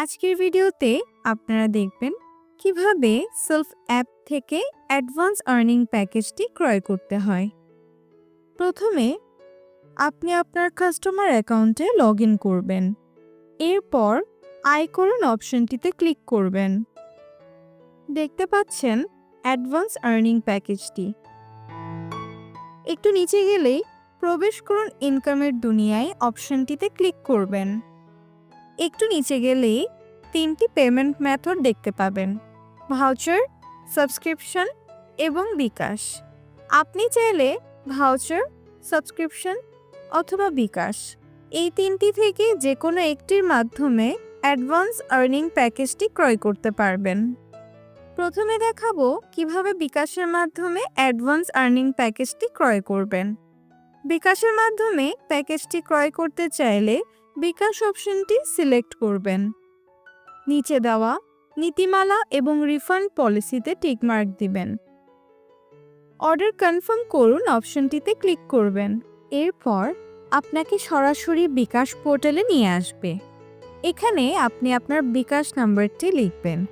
আজকের ভিডিওতে আপনারা দেখবেন কীভাবে সেলফ অ্যাপ থেকে অ্যাডভান্স আর্নিং প্যাকেজটি ক্রয় করতে হয়। প্রথমে আপনি আপনার কাস্টমার অ্যাকাউন্টে লগ ইন করবেন। এরপর আই করুন অপশনটিতে ক্লিক করবেন। দেখতে পাচ্ছেন অ্যাডভান্স আর্নিং প্যাকেজটি একটু নিচে গেলেই প্রবেশ করুন ইনকামের দুনিয়ায় অপশনটিতে ক্লিক করবেন। একটু নিচে গেলেই তিনটি পেমেন্ট মেথড দেখতে পাবেন। ভাউচার সাবস্ক্রিপশন এবং বিকাশ। আপনি চাইলে ভাউচার সাবস্ক্রিপশন অথবা বিকাশ। এই তিনটি থেকে যে কোনো একটির মাধ্যমে অ্যাডভান্স আর্নিং প্যাকেজটি ক্রয় করতে পারবেন। প্রথমে দেখাবো কীভাবে বিকাশের মাধ্যমে অ্যাডভান্স আর্নিং প্যাকেজটি ক্রয় করবেন। বিকাশের মাধ্যমে প্যাকেজটি ক্রয় করতে চাইলে বিকাশ অপশনটি সিলেক্ট করবেন। নিচে দেওয়া নীতিমালা এবং রিফান্ড পলিসিতে টিকমার্ক দিবেন। অর্ডার কনফার্ম করুন অপশনটিতে ক্লিক করবেন। এরপর আপনাকে সরাসরি বিকাশ পোর্টালে নিয়ে আসবে। এখানে আপনি আপনার বিকাশ নাম্বারটি লিখবেন।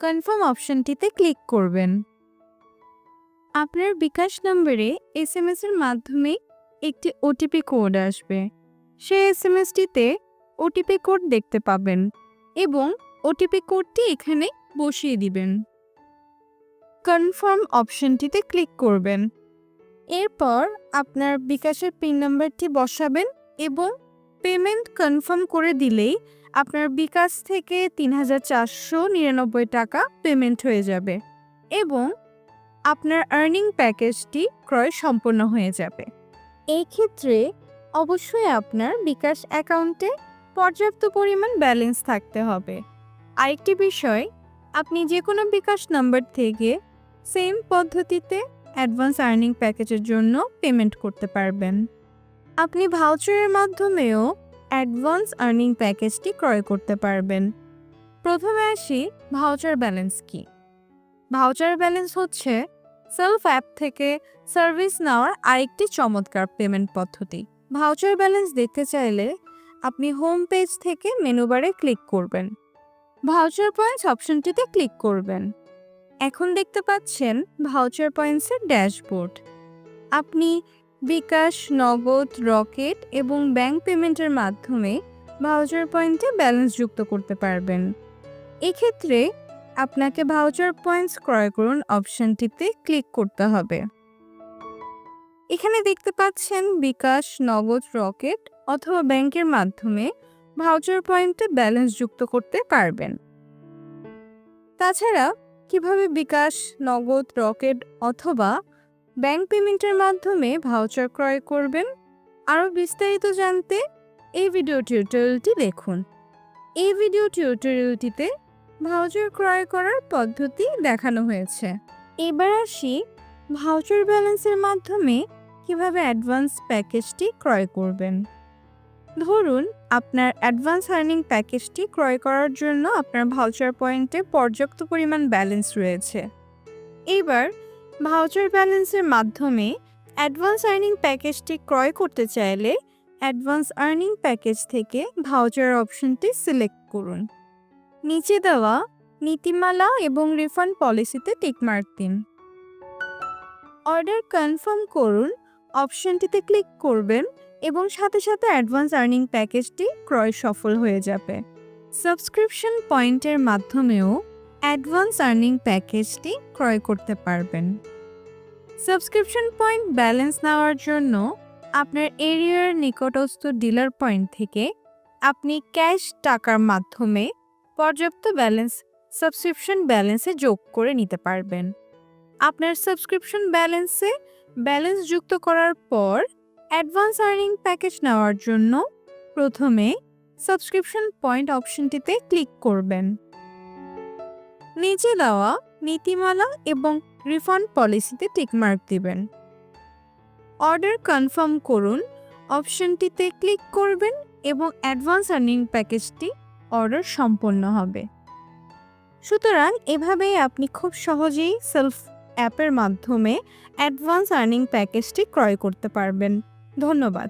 কনফার্ম অপশনটিতে ক্লিক করবেন। আপনার বিকাশ নম্বরে এস এম এর মাধ্যমে একটি ওটিপি কোড আসবে। সেই এস এম এসটিতে ওটিপি কোড দেখতে পাবেন এবং ওটিপি কোডটি এখানে বসিয়ে দিবেন। কনফার্ম অপশনটিতে ক্লিক করবেন। এরপর আপনার বিকাশের পিন নাম্বারটি বসাবেন এবং পেমেন্ট কনফার্ম করে দিলেই আপনার বিকাশ থেকে তিন হাজার চারশো নিরানব্বই টাকা পেমেন্ট হয়ে যাবে এবং আপনার আর্নিং প্যাকেজটি ক্রয় সম্পন্ন হয়ে যাবে। এই ক্ষেত্রে অবশ্যই আপনার বিকাশ অ্যাকাউন্টে পর্যাপ্ত পরিমাণ ব্যালেন্স থাকতে হবে। আরেকটি বিষয়, আপনি যে কোনো বিকাশ নাম্বার থেকে সেম পদ্ধতিতে অ্যাডভান্স আর্নিং প্যাকেজের জন্য পেমেন্ট করতে পারবেন। আপনি ভাউচারের মাধ্যমেও অ্যাডভান্স আর্নিং প্যাকেজটি ক্রয় করতে পারবেন। প্রথমে আসি ভাউচার ব্যালেন্স কি? ভাউচার ব্যালেন্স হচ্ছে সেলফ অ্যাপ থেকে সার্ভিস নেওয়ার আরেকটি চমৎকার পেমেন্ট পদ্ধতি। ভাউচার ব্যালেন্স দেখতে চাইলে আপনি হোম পেজ থেকে মেনু বারে ক্লিক করবেন। ভাউচার পয়েন্টস অপশনটিতে ক্লিক করবেন। এখন দেখতে পাচ্ছেন ভাউচার পয়েন্টসের ড্যাশবোর্ড আপনি বিকাশ, নগদ, রকেট এবং ব্যাংক পেমেন্টের মাধ্যমে ভাউচার পয়েন্টে ব্যালেন্স যুক্ত করতে পারবেন। এক্ষেত্রে আপনাকে ভাউচার পয়েন্টস ক্রয় করুন অপশনটিতে ক্লিক করতে হবে। এখানে দেখতে পাচ্ছেন বিকাশ, নগদ, রকেট অথবা ব্যাংকের মাধ্যমে ভাউচার পয়েন্টে ব্যালেন্স যুক্ত করতে পারবেন। তাছাড়া কীভাবে বিকাশ, নগদ, রকেট অথবা ব্যাংক পেমেন্টের মাধ্যমে ভাউচার ক্রয় করবেন, আরও বিস্তারিত জানতে এই ভিডিও টিউটোরিয়ালটি দেখুন। এই ভিডিও টিউটোরিয়ালটিতে ভাউচার ক্রয় করার পদ্ধতি দেখানো হয়েছে। এবার আসি ভাউচার ব্যালেন্সের মাধ্যমে কীভাবে অ্যাডভান্স প্যাকেজটি ক্রয় করবেন। ধরুন, আপনার অ্যাডভান্স আর্নিং প্যাকেজটি ক্রয় করার জন্য আপনার ভাউচার পয়েন্টে পর্যাপ্ত পরিমাণ ব্যালেন্স রয়েছে। এবার ভাউচার ব্যালেন্সের মাধ্যমে অ্যাডভান্স আর্নিং প্যাকেজটি ক্রয় করতে চাইলে অ্যাডভান্স আর্নিং প্যাকেজ থেকে ভাউচার অপশনটি সিলেক্ট করুন। নিচে দেওয়া নীতিমালা এবং রিফান্ড পলিসিতে টিকমার্ক দিন। অর্ডার কনফার্ম করুন অপশনটিতে ক্লিক করবেন এবং সাথে সাথে অ্যাডভান্স আর্নিং প্যাকেজটি ক্রয় সফল হয়ে যাবে। সাবস্ক্রিপশন পয়েন্টের মাধ্যমেও অ্যাডভান্স আর্নিং প্যাকেজটি ক্রয় করতে পারবেন। সাবস্ক্রিপশন পয়েন্ট ব্যালেন্স নেওয়ার জন্য আপনার এরিয়ার নিকটস্থ ডিলার পয়েন্ট থেকে আপনি ক্যাশ টাকার মাধ্যমে পর্যাপ্ত ব্যালেন্স সাবস্ক্রিপশন ব্যালেন্সে যোগ করে নিতে পারবেন। আপনার সাবস্ক্রিপশন ব্যালেন্সে ব্যালেন্স যুক্ত করার পর অ্যাডভান্স আর্নিং প্যাকেজ নেওয়ার জন্য প্রথমে সাবস্ক্রিপশন পয়েন্ট অপশনটিতে ক্লিক করবেন। নিচে দেওয়া নীতিমালা এবং রিফান্ড পলিসিতে টিকমার্ক দিবেন। অর্ডার কনফার্ম করুন অপশনটিতে ক্লিক করবেন এবং অ্যাডভান্স আর্নিং প্যাকেজটি অর্ডার সম্পন্ন হবে। সুতরাং এভাবেই আপনি খুব সহজেই সেলফ অ্যাপের মাধ্যমে অ্যাডভান্স আর্নিং প্যাকেজটি ক্রয় করতে পারবেন। ধন্যবাদ।